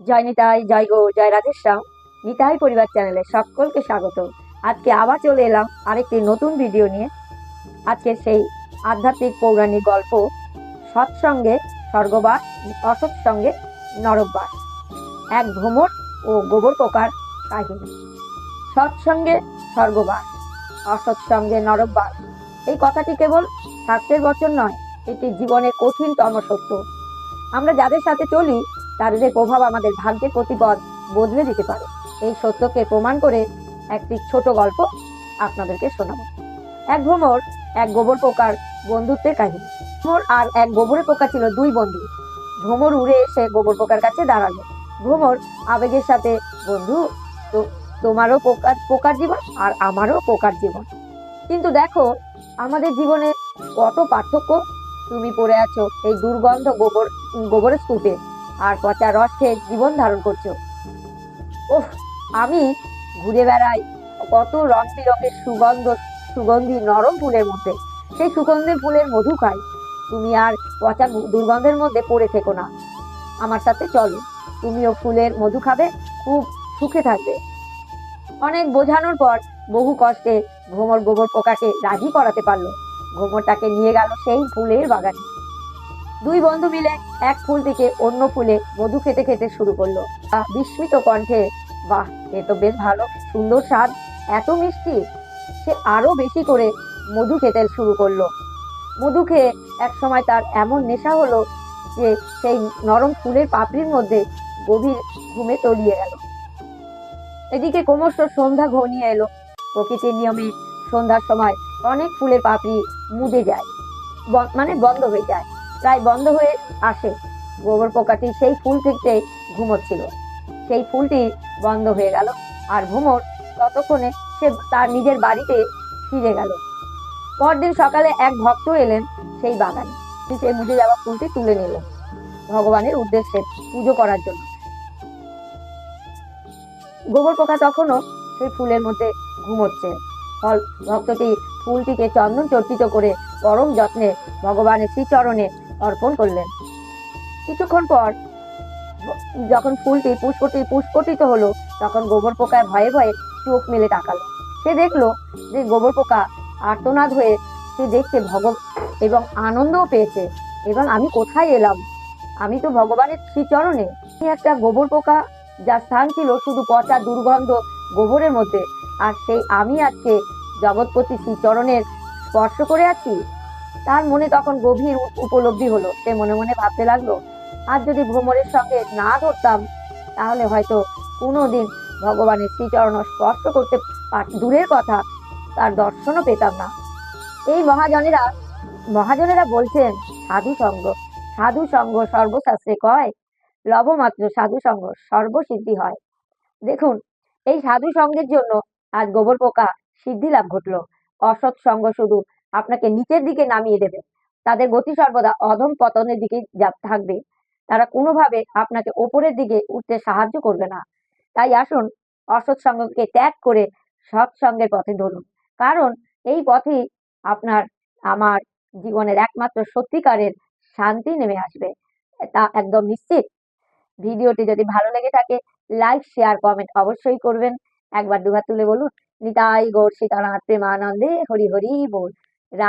জয় নিতাই, জয় গো, জয় রাধেশ্যাম। নিতাই পরিবার চ্যানেলে সকলকে স্বাগত। আজকে আবার চলে এলাম আরেকটি নতুন ভিডিও নিয়ে। আজকে সেই আধ্যাত্মিক পৌরাণিক গল্প, সৎসঙ্গে স্বর্গবাস অসৎসঙ্গে নরকবাস। এক ভ্রমর ও গোবর পোকার কাহিনী। সৎসঙ্গে স্বর্গবাস অসৎসঙ্গে নরকবাস। এই কথাটি কেবল শাস্ত্রের বচন নয়, এটি জীবনের কঠিনতম সত্য। আমরা যাদের সাথে চলি তাদের প্রভাব আমাদের ভাগ্যের প্রতিপদ বদলে দিতে পারে। এই সত্যকে প্রমাণ করে একটি ছোট গল্প আপনাদেরকে শোনাবো। এক ভ্রমর এক গোবর পোকার বন্ধুত্বের কাহিনী। ভ্রমর আর এক গোবরের পোকা ছিল দুই বন্ধু। ভ্রমর উড়ে এসে গোবর পোকার কাছে দাঁড়াল। ভ্রমর আবেগের সাথে, বন্ধু, তো তোমারও পোকার পোকার জীবন আর আমারও পোকার জীবন। কিন্তু দেখো, আমাদের জীবনে কত পার্থক্য। তুমি পড়ে আছো এই দুর্গন্ধ গোবর, গোবরের স্তূপে। আর পচা রস খেয়ে জীবন ধারণ করছ। ওহ আমি ঘুরে বেড়াই কত রং বেরঙের সুগন্ধ, সুগন্ধি নরম ফুলের মধ্যে। সেই সুগন্ধি ফুলের মধু খাই। তুমি আর পচা দুর্গন্ধের মধ্যে পড়ে থেকো না। আমার সাথে চলো। তুমিও ফুলের মধু খাবে, খুব সুখে থাকবে। অনেক বোঝানোর পর বহু কষ্টে ভ্রমর গোবর পোকাকে রাজি করাতে পারল। ভ্রমরটাকে নিয়ে গেল সেই ফুলের বাগানে। দুই বন্ধু মিলে এক ফুল থেকে অন্য ফুলে মধু খেতে খেতে শুরু করল। বিস্মিত কণ্ঠে, বাহ, এ তো বেশ ভালো সুন্দর স্বাদ, এত মিষ্টি। সে আরও বেশি করে মধু খেতে শুরু করল। মধু খেয়ে এক সময় তার এমন নেশা হলো যে সেই নরম ফুলের পাপড়ির মধ্যে গভীর ঘুমে তলিয়ে গেল। এদিকে ক্রমশ সন্ধ্যা ঘনিয়ে এলো। প্রকৃতির নিয়মে সন্ধ্যার সময় অনেক ফুলের পাপড়ি মুদে যায় মানে বন্ধ হয়ে যায়। প্রায় বন্ধ হয়ে আসে। গোবর পোকাটি সেই ফুল থেকে ঘুমোচ্ছিল। সেই ফুলটি বন্ধ হয়ে গেল আর ভ্রমর ততক্ষণে সে তার নিজের বাড়িতে ফিরে গেল। পরদিন সকালে এক ভক্ত এলেন সেই বাগানে। সে মুজে যাওয়া ফুলটি তুলে নিল। ভগবানের উদ্দেশ্যে পুজো করার জন্য। গোবর পোকা তখনও সেই ফুলের মধ্যে ঘুমোচ্ছে। ফল ভক্তটি ফুলটিকে চন্দন চর্চিত করে পরম যত্নে ভগবানের শ্রীচরণে অর্পণ করলেন। কিছুক্ষণ পর যখন ফুলটি পুষ্পটি পুষ্পটিত হলো, তখন গোবর পোকায় ভয়ে ভয়ে চোখ মেলে তাকালো। সে দেখল যে গোবর পোকা আর্তনাদ হয়ে সে দেখছে ভগ এবং আনন্দও পেয়েছে। এবং আমি কোথায় এলাম? আমি তো ভগবানের শ্রীচরণে। একটা গোবর পোকা যার স্থান ছিল শুধু পচা দুর্গন্ধ গোবরের মধ্যে। আর সেই আমি আজকে জগৎপতি শ্রীচরণের স্পর্শ করে আছি? তার মনে তখন গভীর উপলব্ধি হলো। সে মনে মনে ভাবতে লাগল আর যদি ভ্রমরের সঙ্গে না ধরতাম, তাহলে হয়তো কোনোদিন ভগবানের শ্রীচরণ স্পর্শ করতে দূরের কথা তার দর্শনও পেতাম না। এই মহাজনেরা মহাজনেরা বলছেন, সাধু সঙ্গ সাধু সঙ্গ সর্বশাস্ত্রে কয়, লবমাত্র সাধু সঙ্গ সর্বসিদ্ধি হয়। দেখুন, এই সাধু সঙ্গের জন্য আজ গোবর পোকা সিদ্ধি লাভ ঘটলো। অসৎ সঙ্গ শুধু আপনাকে নিচের দিকে নামিয়ে দেবে। তাদের গতি সর্বদা অধম পতনের দিকে থাকবে। তারা কোনোভাবে আপনাকে ওপরের দিকে উঠতে সাহায্য করবে না। তাই আসুন, অসৎ সঙ্গকে ত্যাগ করে সৎসঙ্গের পথে ধরুন কারণ এই পথেই আপনার, আমার জীবনের একমাত্র সত্যিকারের শান্তি নেমে আসবে। তা একদম নিশ্চিত। ভিডিওটি যদি ভালো লেগে থাকে, লাইক, শেয়ার, কমেন্ট অবশ্যই করবেন। একবার দুহাত তুলে বলুন, নিতাই গৌর সীতানাথ প্রেমানন্দে হরি হরি বল। রা